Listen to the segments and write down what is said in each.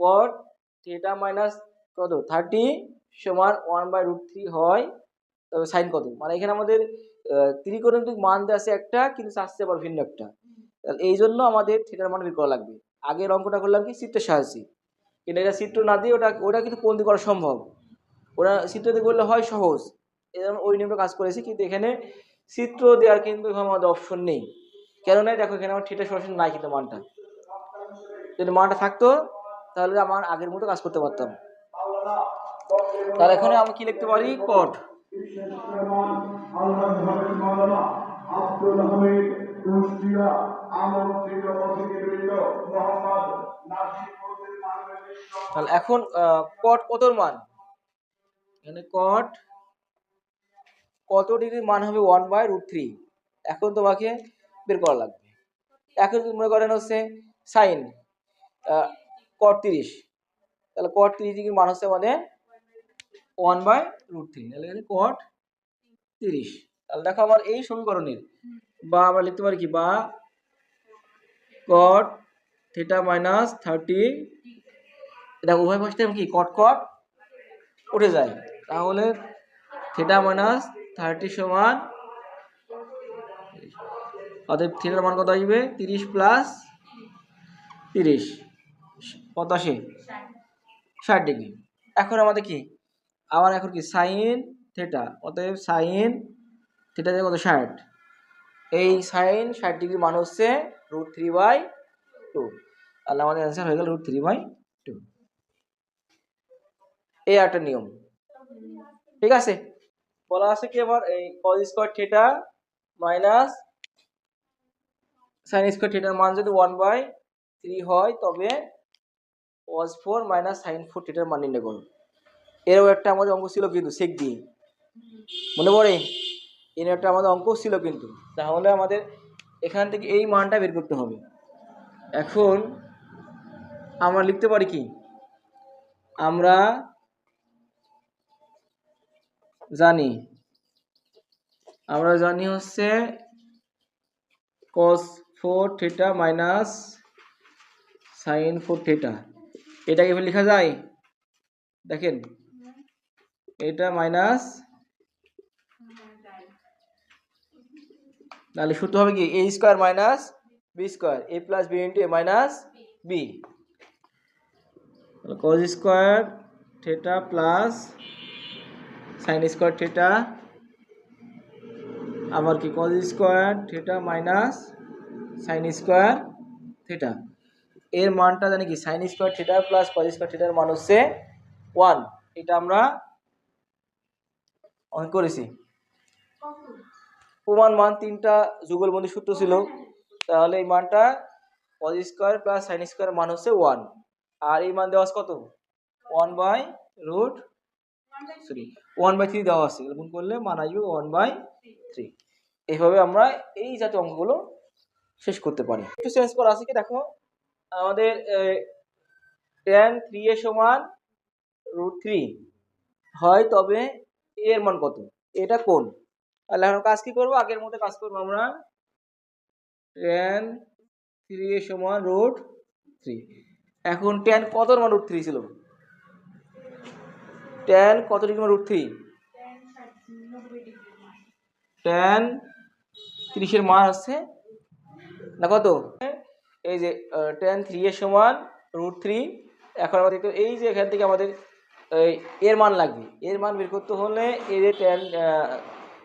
কট theta minus কত? Thirty সমান one by root three হয় তবে সাইন কত? মানে এখানে আমাদের আহ, ত্রিকোণমিতিক মান আছে একটা কিন্তু আসছে আবার ভিন্ন একটা। এই জন্য আমাদের থিটার মান বের করা লাগবে। আগের অঙ্কটা করলাম কি? চিত্রের সাহায্যে। কিন্তু এটা চিত্র না দিয়ে ওটা ওটা কিন্তু কোন দিয়ে করা সম্ভব? ওরা চিত্র দিয়ে করলে হয় সহজ। জন্য ওই নিয়মটা কাজ করেছি কিন্তু এখানে চিত্র দেওয়ার কিন্তু আমাদের অপশন নেই। কেন নাই দেখো এখানে আমার থিটা সরাসরি নাই কিন্তু মানটা। যদি মানটা থাকতো তাহলে আমার আগের মতো কাজ করতে পারতাম। তাহলে এখানে আমি কি লিখতে পারি? কট তাহলে এখন কট কতর মান? এখানে কট কত ডিগ্রির মান হবে ওয়ান বাই রুট থ্রি এখন তোমাকে বের করা লাগবে। এখন মনে করেন হচ্ছে? সাইন কট তিরিশ। তাহলে কট তিরিশ ডিগ্রির মান হচ্ছে আমাদের ওয়ান বাই রুট থ্রি তাহলে এখানে কট তিরিশ। তাহলে দেখো আমার এই সমীকরণের বা আমরা লিখতে পারি কি? বা কট থিটা মাইনাস থার্টি এটা উভয় পাশে কি? কট কট উঠে যায়। তাহলে থিটা মাইনাস থার্টি সমান অতএব থিটার মান কত আসবে? তিরিশ প্লাস তিরিশ। আসে ষাট ডিগ্রি। এখন আমাদের কি? আবার এখন কি? Sine theta. অতএব সাইন থিটা কত? ষাট। এই সাইন ষাট ডিগ্রি মান হচ্ছে রুট থ্রি বাই টু। তাহলে আমাদের অ্যান্সার হয়ে গেল রুট থ্রি বাই টু। এই একটা নিয়ম। ঠিক আছে? বলা আছে কি আবার এই cos square theta minus sine square থিটার মান যদি ওয়ান বাই থ্রি হয়, তবে cos four minus sine four থিটার মান নির্ণয় করুন এরও একটা আমাদের অঙ্ক ছিল কিন্তু সেক দিয়ে মনে পড়ে? এর একটা আমাদের অঙ্ক ছিল কিন্তু। তাহলে আমাদের এখান থেকে এই মানটা বের করতে হবে। এখন আমরা লিখতে পারি কি? আমরা জানি আমরা জানি হচ্ছে cos four theta minus sine four theta এটা এভাবে লেখা যায়? দেখেন। এটা মাইনাস তাহলে সূত্র হবে কি? A square minus B square A plus B into A minus B cos square theta plus sine square theta আবার কি? Cos square theta minus sine square theta এর মানটা জানি কি? Sine square theta plus cos square থিটার মান হচ্ছে one এটা আমরা করেছি। প্রমাণ মান তিনটা যুগলবন্দি সূত্র ছিল। তাহলে এই মানটা cos square plus sine square মান হচ্ছে ওয়ান আর এই মান দেওয়া আছে কত? One by root sorry one by three দেওয়া আছে। গুণ করলে মান আসবে ওয়ান বাই থ্রি এইভাবে আমরা এই জাতীয় অঙ্কগুলো শেষ করতে পারি। একটু চেঞ্জ করা আছে কি? দেখো। আমাদের ট্যান থ্রি এর সমান রুট থ্রি হয়, তবে এর মান কত? এটা কোন? তাহলে এখন কাজ কি করব? আগের মতো কাজ করব আমরা। ট্যান থ্রি এর সমান রুট থ্রি এখন ট্যান কত মান রুট থ্রি ছিল? ট্যান কত ডিগ্রি রুট থ্রি ট্যান তিরিশের মান হচ্ছে না, কত? এই যে টেন থ্রি এর সমান রুট থ্রি এখন আমাদের এই যে এখান থেকে আমাদের, এই এর মান লাগবে। এর মান বের করতে হলে এই যে টেন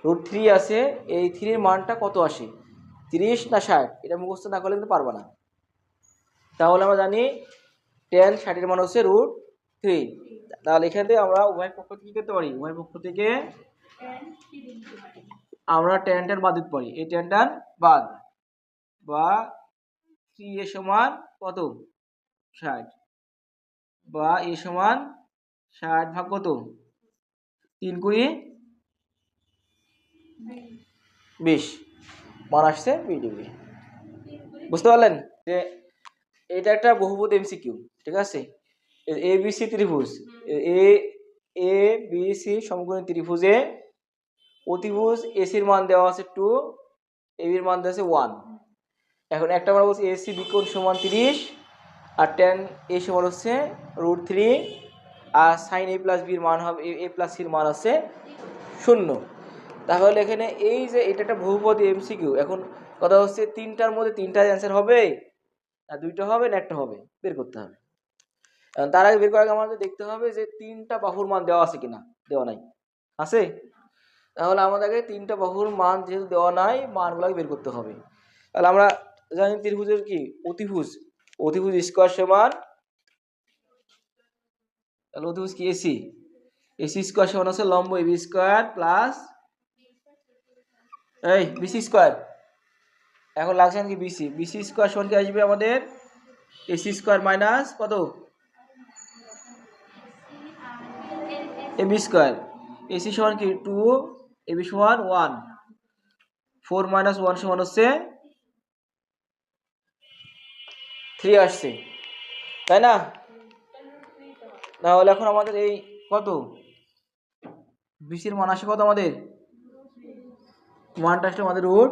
রুট থ্রি আছে, এই থ্রির মানটা কত আসে? তিরিশ না ষাট? এটা মুখস্থ না করলে কিন্তু পারব না। তাহলে আমরা জানি টেন ষাটের মান হচ্ছে রুট থ্রি তাহলে এখান থেকে আমরা উভয় পক্ষ থেকে করতে পারি? উভয় পক্ষ থেকে আমরা টেন টেন বাদ দিতে পারি। এই টেন টেন বাদ। বা থ্রি এ সমান কত? ষাট। বা এ সমান ষাট ভাগ কত? তিন কুড়ি বিশ। মান আসছে বিশ ডিগ্রি। বুঝতে পারলেন? যে এটা একটা বহুপদ এমসিকিউ, ঠিক আছে? এ বি, সি, ত্রিভুজ। এ এ, বি, সি সমকোণী ত্রিভুজে অতিভুজ এসির মান দেওয়া আছে টু এবির মান দেওয়া আছে ওয়ান এখন একটা আমরা বলছি এসি বিকোণ সমান তিরিশ, আর টেন এ সমান হচ্ছে রুট থ্রি আর সাইন এ প্লাস বির মান হবে এ প্লাস সির মান হচ্ছে শূন্য। তাহলে এখানে এই যে এটা একটা বহুপদী এমসিকিউ এখন কথা হচ্ছে তিনটার মধ্যে তিনটা অ্যান্সার হবে না দুইটা হবে না একটা হবে, বের করতে হবে। তার আগে বের করার আগে আমাদের দেখতে হবে যে তিনটা বাহুর মান দেওয়া আছে কিনা, দেওয়া নাই, আছে? তাহলে আমাদেরকে তিনটা বাহুর মান যেহেতু দেওয়া নাই, মানগুলোকে বের করতে হবে। তাহলে আমরা জানি ত্রিভুজের কি? অতিভুজ। অতিভুজ স্কোয়ার সমান, তাহলে অতিভুজ কি? এসি এসি স্কোয়ার সমান হচ্ছে লম্ব এবি স্কোয়ার প্লাস এই বিসি স্কোয়ার এখন লাগছে কি বিসি বিসি স্কোয়ার সমান কি আসবে আমাদের? এসি স্কোয়ার মাইনাস কত? এবি স্কোয়ার এসি সমান কি? টু এবি সমান ওয়ান ফোর মাইনাস ওয়ান সমান হচ্ছে থ্রি আসছে। তাই না? তাহলে এখন আমাদের এই কত? বিসির মান আসে কত আমাদের? মানটা আসলে আমাদের রুট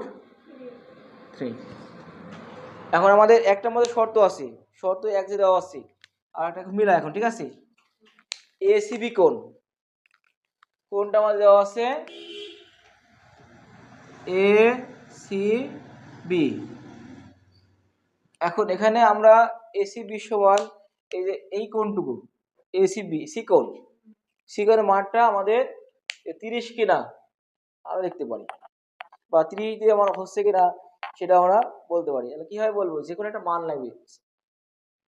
থ্রি এখন আমাদের একটার মধ্যে শর্ত আছে। শর্ত এক যে দেওয়া আছে। আর একটা মিলা এখন, ঠিক আছে? এসিবি কোন কোনটা আমাদের দেওয়া আছে এ সি বি এখন এখানে আমরা এসি বি সমান এই যে এই কোনটুকু এসি বি সি কোন সি কোণের মানটা আমাদের তিরিশ কিনা, আমরা দেখতে পারি। বা তিরিশ দিয়ে আমার হচ্ছে কিনা, সেটা আমরা বলতে পারি। তাহলে কীভাবে বলব? যে কোনো একটা মান লাগবে।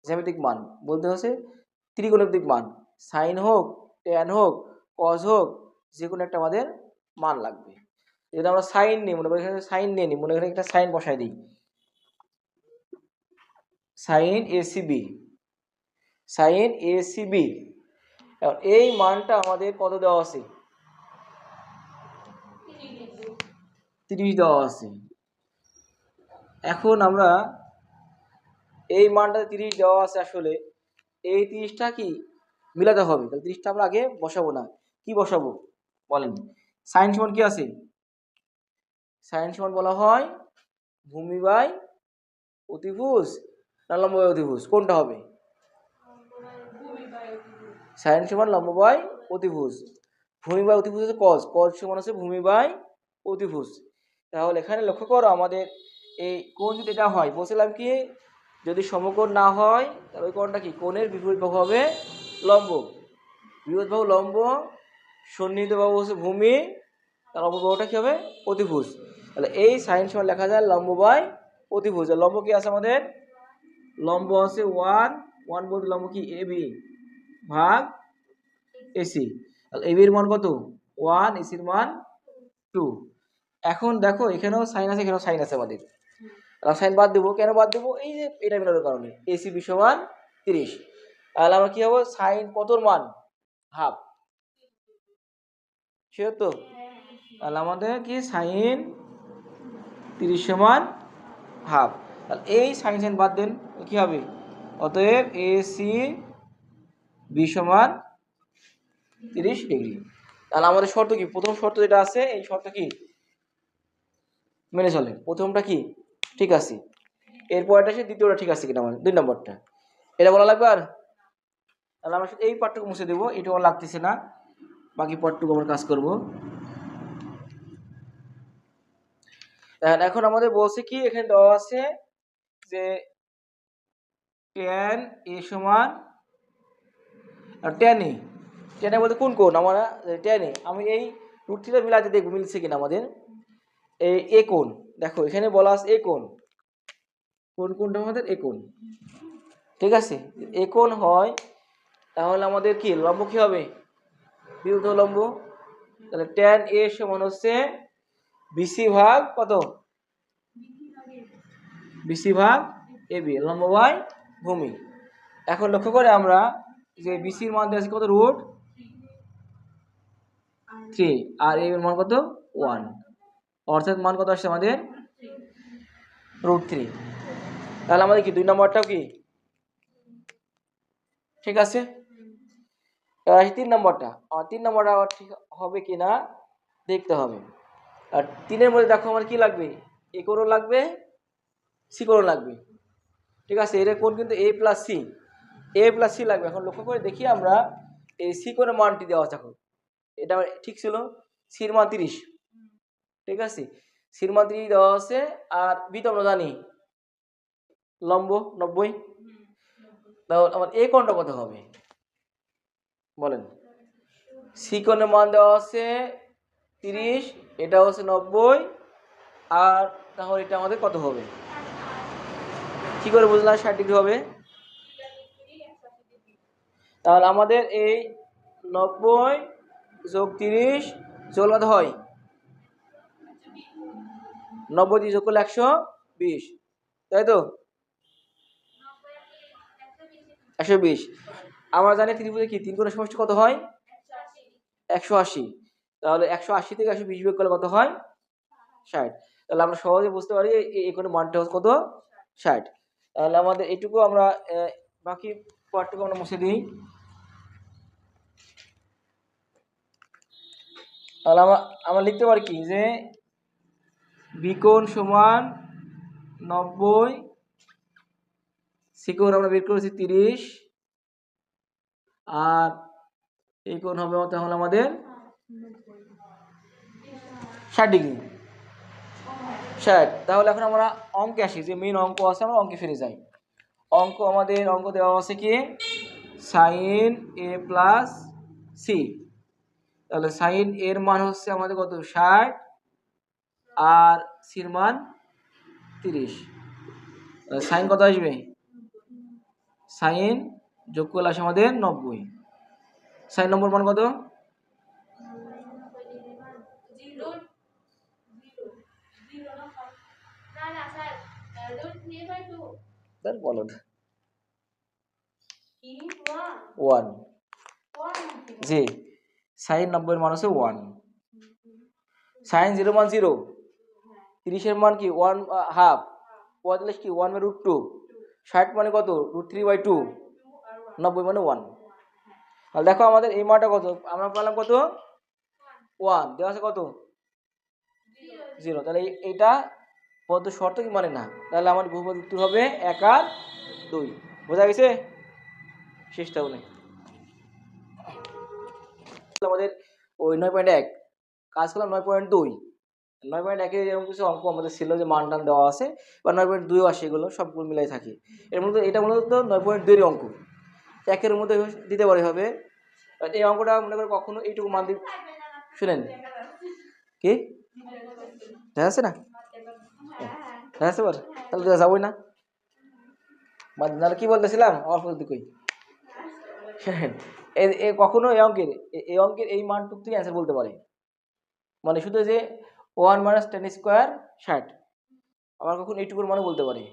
জ্যামিতিক মান, বলতে হচ্ছে ত্রিকোণমিতিক মান। সাইন হোক ট্যান হোক কজ হোক, যে কোনো একটা আমাদের মান লাগবে। যদি আমরা সাইন নিই, মনে করি এখানে সাইন নিয়ে নিই, মনে করি একটা সাইন বসাই দিই। Sine ACB sine ACB. এই মানটা আমাদের কত দেওয়া আছে? তিরিশ দেওয়া আছে। এখন আমরা এই মানটা তিরিশ দেওয়া আছে আসলে, এই তিরিশটা কি মিলাতে হবে? তাহলে তিরিশটা আমরা আগে বসাবো না। কি বসাবো? বলেন। সাইন সমান কি আছে? সাইন সমান বলা হয় ভূমি বাই অতিভুজ। না লম্ব অতিভুজ, কোনটা হবে? সাইন সমান লম্ব বাই অতিভুজ। ভূমি বাই অতিভুজ হচ্ছে কজ কজ সমান আছে ভূমি বাই অতিভুজ। তাহলে এখানে লক্ষ্য করো আমাদের এই কোন যদি এটা হয়, বলছিলাম কি? যদি সমকোণ না হয়, তাহলে ওই কোণটা কি? কোণের বিপরীত বাহু হবে লম্ব। বিপরীত বাহু লম্ব, সন্নিহিত বাহু হচ্ছে ভূমি, তার অপবাহুটা কী হবে? অতিভুজ। তাহলে এই সাইন সমান লেখা যায় লম্ব বাই অতিভুজ। লম্ব কি আছে আমাদের? লম্ব আছে ওয়ান ওয়ান বলতে লম্ব কি? এ বি ভাগ এসি এ বির মান কত? ওয়ান এসির মান টু এখন দেখো, এখানেও সাইন আছে, এখানেও সাইন আছে আমাদের। সাইন বাদ দেবো, কেন বাদ দেবো? এই যে এটা মেলানোর কারণে। এসি বি সমান তিরিশ। তাহলে আমরা কি হব? সাইন কতর মান? হাফ শিওর তো? তাহলে আমাদের কি? সাইন তিরিশ সমান হাফ তাহলে এই সাইন সাইন বাদ দেন কি হবে? অতএব এসি বি সমান তিরিশ ডিগ্রি। তাহলে আমাদের শর্ত কি? প্রথম শর্ত যেটা আছে, এই শর্ত কি? মেনে চলে। প্রথমটা কি? ঠিক আছে। এরপরটা আছে দ্বিতীয়টা ঠিক আছে কিনা আমার দুই নম্বরটা। এটা বলা লাগবে আর? তাহলে আমরা এই পার্টটুকু মুছে দেবো এটা আমার লাগতেছে না। বাকি পার্টটুকু আমরা কাজ করব। এখন আমাদের বলছে কি? এখানে দেওয়া আছে যে টেন এ সমান টেন এ টেনে বলতে কোন কোন আমরা টেন এ আমি এই রুটটিটা মিলাতে দেখব, মিলছে কিনা আমাদের? এই এ কোণ, দেখো, এখানে বলা আছে এ কোণ। কোন কোনটা আমাদের? এ কোণ। ঠিক আছে? এ কোণ হয়, তাহলে আমাদের কি, লম্ব কি হবে? বিরুদ্ধ লম্ব। তাহলে ট্যান এ সমান হচ্ছে বিসি ভাগ কত? বিসি ভাগ এ বি লম্ব বাই ভূমি। এখন লক্ষ্য করে আমরা যে বিসির মান আছে কত রুট থ্রি আর এ মান কত? ওয়ান অর্থাৎ মান কত আসছে আমাদের? রুট থ্রি তাহলে আমাদের কি দুই নম্বরটাও কি? ঠিক আছে? তিন নম্বরটা। আমার তিন নম্বরটা আবার ঠিক হবে কি না দেখতে হবে। আর তিনের মধ্যে দেখো আমার কি লাগবে? এ করো লাগবে সি করো লাগবে। ঠিক আছে? এটা কোন কিন্তু A plus C A plus C লাগবে। এখন লক্ষ্য করে দেখি আমরা এই সি কোণের মানটি দেওয়া আছে এখন। এটা ঠিক ছিল? সির তিরিশ। ঠিক আছে? সির মান তিরিশ দেওয়া আছে আর বি তো জানি লম্ব, নব্বই। তাহলে আমার এ কোণটা কত হবে? বলেন। সি মান দেওয়া আছে তিরিশ এটা হচ্ছে নব্বই। আর তাহলে এটা আমাদের কত হবে? কি করে বুঝলাম ষাট ডিগ্রি হবে? তাহলে আমাদের এই নব্বই যোগ তিরিশ যোগ হয়? নব্বই যোগ করলে একশো বিশ। তাই তো? একশো বিশ। আমরা জানি ত্রিভুজে কি? তিন কোণের সমষ্টি কত হয়? একশো আশি। তাহলে একশো আশি থেকে একশো বিশ বিয়োগ করলে কত হয়? ষাট। তাহলে আমরা সহজে বুঝতে পারি এই- কোনো মানটা কত? ষাট। তাহলে আমাদের এইটুকু আমরা বাকি পার্টটুকু আমরা মুছে দিই। তাহলে আমরা আমরা লিখতে পারি কি যে বিকোণ সমান নব্বই, সিকোণ আমরা বের করেছি তিরিশ, আর এই কোণ হবে তাহলে আমাদের ষাট ডিগ্রি। ষাট তাহলে এখন আমরা অঙ্কে আসি, যে মেন অঙ্ক আছে, আমরা অঙ্কে ফিরে যাই। অঙ্ক আমাদের, অঙ্ক দেওয়া আছে কি? সাইন এ প্লাস সি তাহলে সাইন এর মান হচ্ছে আমাদের কত? ষাট, আর সির মান তিরিশ। সাইন কত আসবে? সাইন যোগ করলে আসে আমাদের নব্বই। সাইন নম্বর মান কত? তার বলো ওয়ান জি সাইন নব্বই মান হচ্ছে ওয়ান সাইন জিরো মান জিরো। তিরিশের মান কি? ওয়ান হাফ পঁয়তাল্লিশ কি? ওয়ান বাই রুট টু ষাট মানে কত? রুট থ্রি বাই টু নব্বই মানে ওয়ান আর দেখো আমাদের এই মানটা কত? আমরা পেলাম কত? ওয়ান দেওয়া আছে কত? জিরো তাহলে এই- এইটা পদ্ম শর্ত কি? মানে না। তাহলে আমার বহুপদ উত্তর হবে এক আর দুই। বোঝা গেছে? শেষটাও নেই আমাদের ওই নয় পয়েন্ট এক। কাজ করলাম নয় পয়েন্ট দুই। নয় পয়েন্ট একে এরকম কিছু অঙ্ক আমাদের ছিল যে মান টান দেওয়া আছে, বা নয় পয়েন্ট দুইও আসে এগুলো, সবগুলো মিলাই থাকে। এর মধ্যে এটা মূলত নয় পয়েন্ট দুইয়ের অঙ্ক। একের মধ্যে দিতে পারে হবে। এই অঙ্কটা মনে করে কখনো এইটুকু মান দি শুনেন। কি? দেখা যাচ্ছে না? যাচ্ছে এবার তাহলে দেখা যাবোই না। বাদ- নাহলে কি বলতেছিলাম? অল্প দিকই শোনেন এ- কখনো এই অঙ্কের এই অঙ্কের এই মানটুক থেকে অ্যান্সার বলতে পারে। মানে শুধু যে ওয়ান মাইনাস টেন স্কোয়ার ষাট। আবার কখন এইটুকুর মানে বলতে পারে।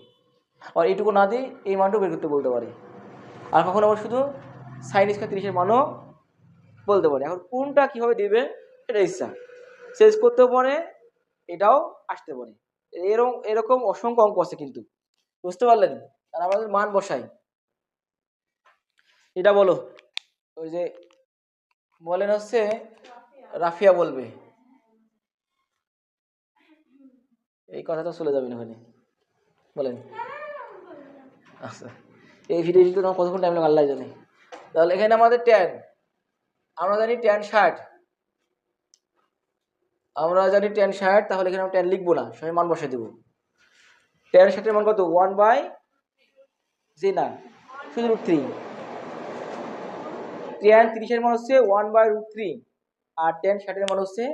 আর এইটুকু না দিয়ে এই মানটুকু বের করতে বলতে পারে। আর কখনো আবার শুধু সাইন স্কোয়ার তিরিশের মানও বলতে পারে। এখন কোনটা কীভাবে দেবে? এটা ইচ্ছা। শেষ করতেও পারে, এটাও আসতে পারে। এরকম এরকম অসংখ্য অঙ্ক আছে কিন্তু। বুঝতে পারলেন? আর আমাদের মান বসাই। এটা বলো। ওই যে বলেন হচ্ছে, রাফিয়া বলবে। এই কথা তো চলে যাবে না ওখানে। বলেন। আচ্ছা। এই ভিডিওটি তোমার কতক্ষণ টাইম লাগে আল্লাহ জানে। তাহলে এখানে আমাদের ট্যান আমরা জানি ট্যান ষাট। আমরা জানি টেন ষাট, তাহলে এখানে আমরা টেন লিখব না, সবাই মান বসে দেবো। টেন ষাটের মান কত? ওয়ান বাই জি না, শুধু রুট থ্রি ট্যান তিরিশের মান হচ্ছে ওয়ান বাই রুট থ্রি আর টেন ষাটের মান হচ্ছে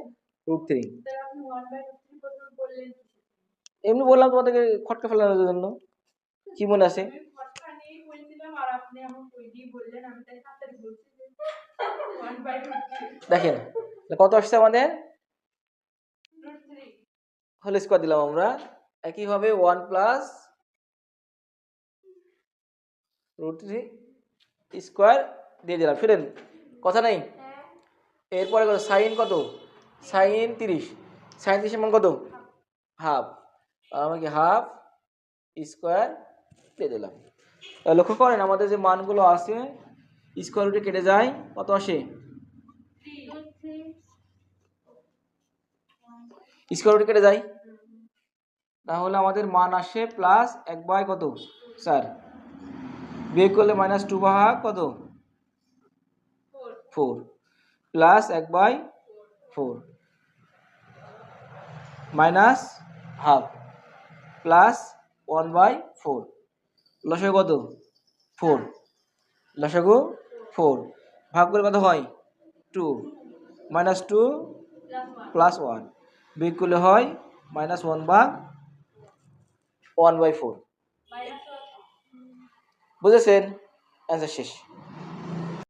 রুট থ্রি এমনি বললাম তোমাদেরকে খটকা ফেলানোর জন্য, কি মনে আছে? দেখেন, কত আসছে আমাদের? হোল স্কোয়ার দিলাম আমরা। একইভাবে one plus root three square দিয়ে দিলাম। শুনেন কথা নেই? এরপরে কত সাইন কত? সাইন তিরিশ। সাইন তিরিশের মান কত? হাফ আর আমরা কি হাফ স্কোয়ার দিয়ে দিলাম। লক্ষ্য করেন আমাদের যে মানগুলো আছে স্কোয়ার রুটে কেটে যায় কত আসে? স্কোয়ার রুটে কেটে যায়? তাহলে আমাদের মান আসে প্লাস এক বাই কত? চার বিয়োগ করলে মাইনাস টু ভাগ কত? ফোর প্লাস এক by four minus half plus one by four লসাগু কত? ফোর লসাগু ফোর ভাগ করে কত হয়? Two minus two plus one বিয়োগ করলে হয় মাইনাস ওয়ান ভাগ ওয়ান বাই ফোর বুঝেছেন? অ্যান্সার শেষ।